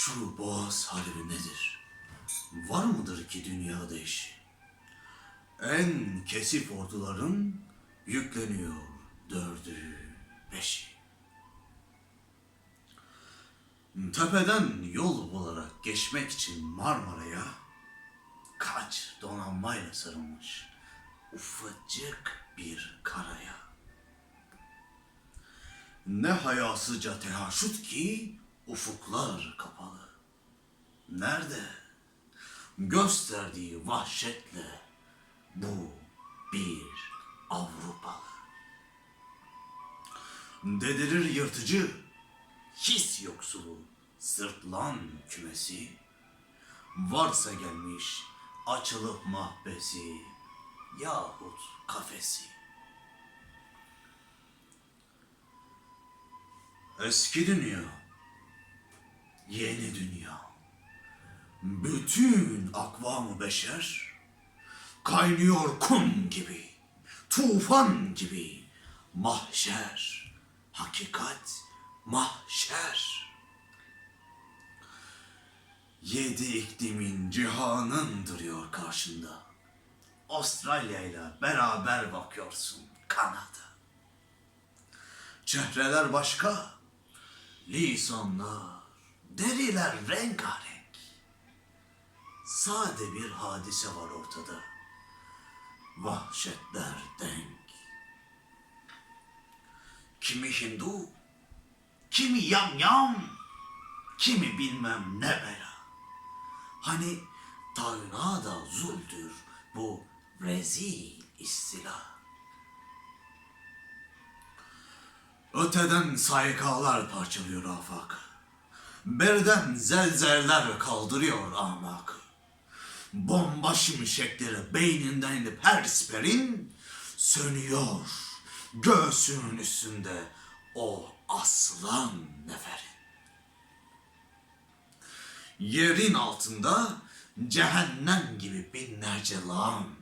Şu boğaz harbi nedir? Var mıdır ki dünyada eşi? En kesif orduların yükleniyor dördü, beşi. Tepeden yol bularak geçmek için Marmara'ya kaç donanmayla sarılmış ufacık bir karaya. Ne hayasıca tehaşüt ki ufuklar kapalı. Nerede? Gösterdiği vahşetle bu bir Avrupalı. Dedirir yırtıcı, his yoksulu, sırtlan kümesi. Varsa gelmiş açılıp mahbesi yahut kafesi. Eski dünya, yeni dünya. Bütün akvamı beşer kaynıyor kum gibi, tufan gibi. Mahşer, hakikat, mahşer. Yedi iklimin cihanın duruyor karşında. Avustralya ile beraber bakıyorsun Kanada. Çehreler başka, lisanlar, deriler rengarenk. Sade bir hadise var ortada. Vahşetler denk. Kimi Hindu, kimi yam yam, kimi bilmem ne bela. Hani Tanrı'na da zuldür bu rezil istila. Öteden saykalar parçalıyor afak. Berden zelzeller kaldırıyor amak. Bomba şimşekleri beyninden inip her siperin sönüyor. Göğsünün üstünde o aslan neferin. Yerin altında cehennem gibi binlerce lağım.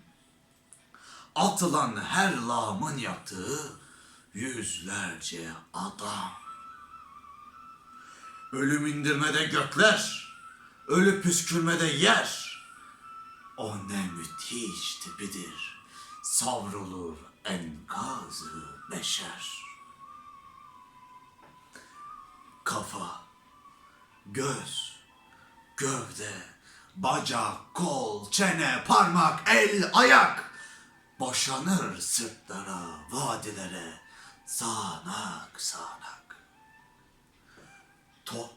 Atılan her lağımın yaktığı yüzlerce adam. Ölüm indirmede gökler, ölü püskürmede yer. O ne müthiş tipidir, savrulur enkazı beşer. Kafa, göz, gövde, bacak, kol, çene, parmak, el, ayak boşanır sırtlara, vadilere, sağanak sağanak. Top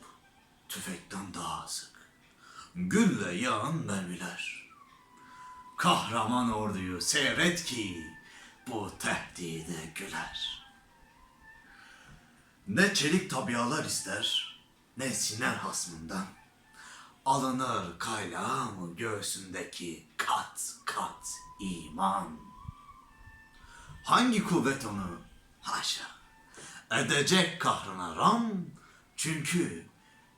tüfekten daha sık. Gülle yağan mermiler. Kahraman orduyu seyret ki bu tehdide güler. Ne çelik tabialar ister, ne siner hasmından. Alınır kaylağım göğsündeki kat kat iman. Hangi kuvvet onu haşa edecek kahrına ram? Çünkü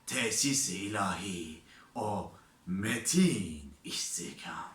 tesis ilahi o metin istikam.